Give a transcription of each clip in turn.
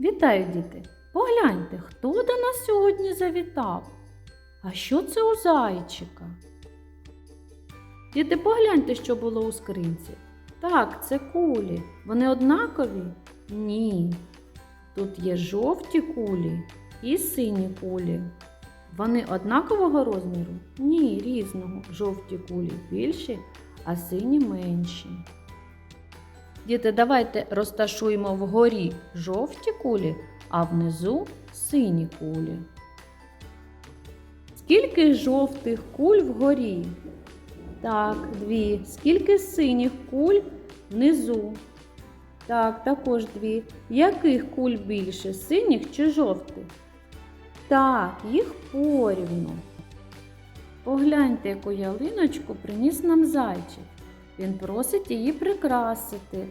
Вітаю, діти! Погляньте, хто до нас сьогодні завітав? А що це у зайчика? Діти, погляньте, що було у скринці. Так, це кулі. Вони однакові? Ні. Тут є жовті кулі і сині кулі. Вони однакового розміру? Ні, різного. Жовті кулі більші, а сині менші. Діти, давайте розташуємо вгорі жовті кулі, а внизу сині кулі. Скільки жовтих куль вгорі? Так, дві. Скільки синіх куль внизу? Так, також дві. Яких куль більше? Синіх чи жовтих? Так, їх порівну. Погляньте, яку ялиночку приніс нам зайчик. Він просить її прикрасити.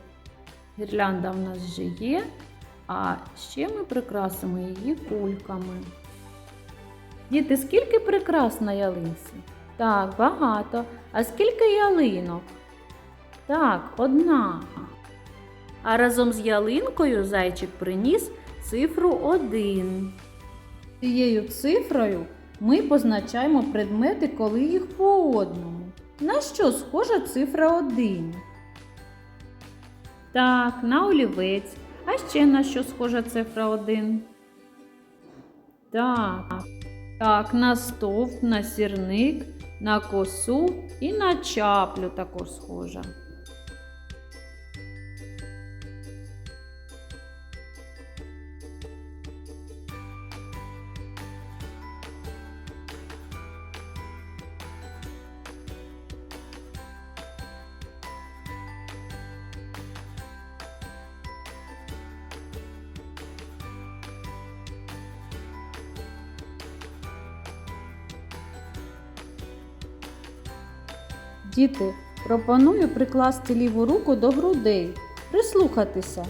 Гірлянда в нас вже є, а ще ми прикрасимо її кульками. Діти, скільки прикрас на ялинці? Так, багато. А скільки ялинок? Так, одна. А разом з ялинкою зайчик приніс цифру 1. Цією цифрою ми позначаємо предмети, коли їх по одному. На що схожа цифра 1? Так, на олівець. А ще на що схожа цифра 1? Так. Так, на стовп, на сірник, на косу і на чаплю також схожа. Діти, пропоную прикласти ліву руку до грудей, прислухатися.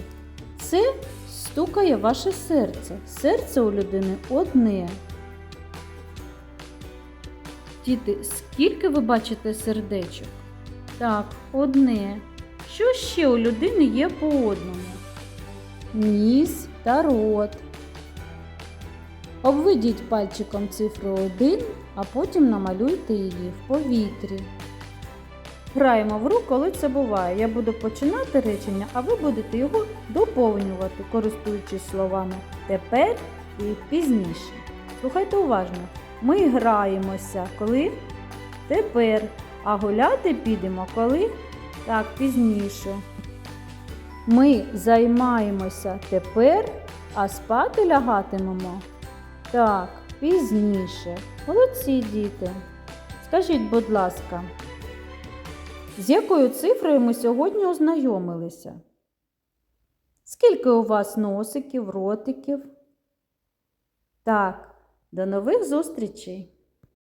Це стукає ваше серце. Серце у людини одне. Діти, скільки ви бачите сердечок? Так, одне. Що ще у людини є по одному? Ніс та рот. Обведіть пальчиком цифру 1, а потім намалюйте її в повітрі. Граємо в гру, коли це буває. Я буду починати речення, а ви будете його доповнювати, користуючись словами тепер і пізніше. Слухайте уважно. Ми граємося коли тепер, а гуляти підемо коли так пізніше. Ми займаємося тепер, а спати лягатимемо так, пізніше. Молодці діти. Скажіть, будь ласка, з якою цифрою ми сьогодні ознайомилися? Скільки у вас носиків, ротиків? Так, до нових зустрічей!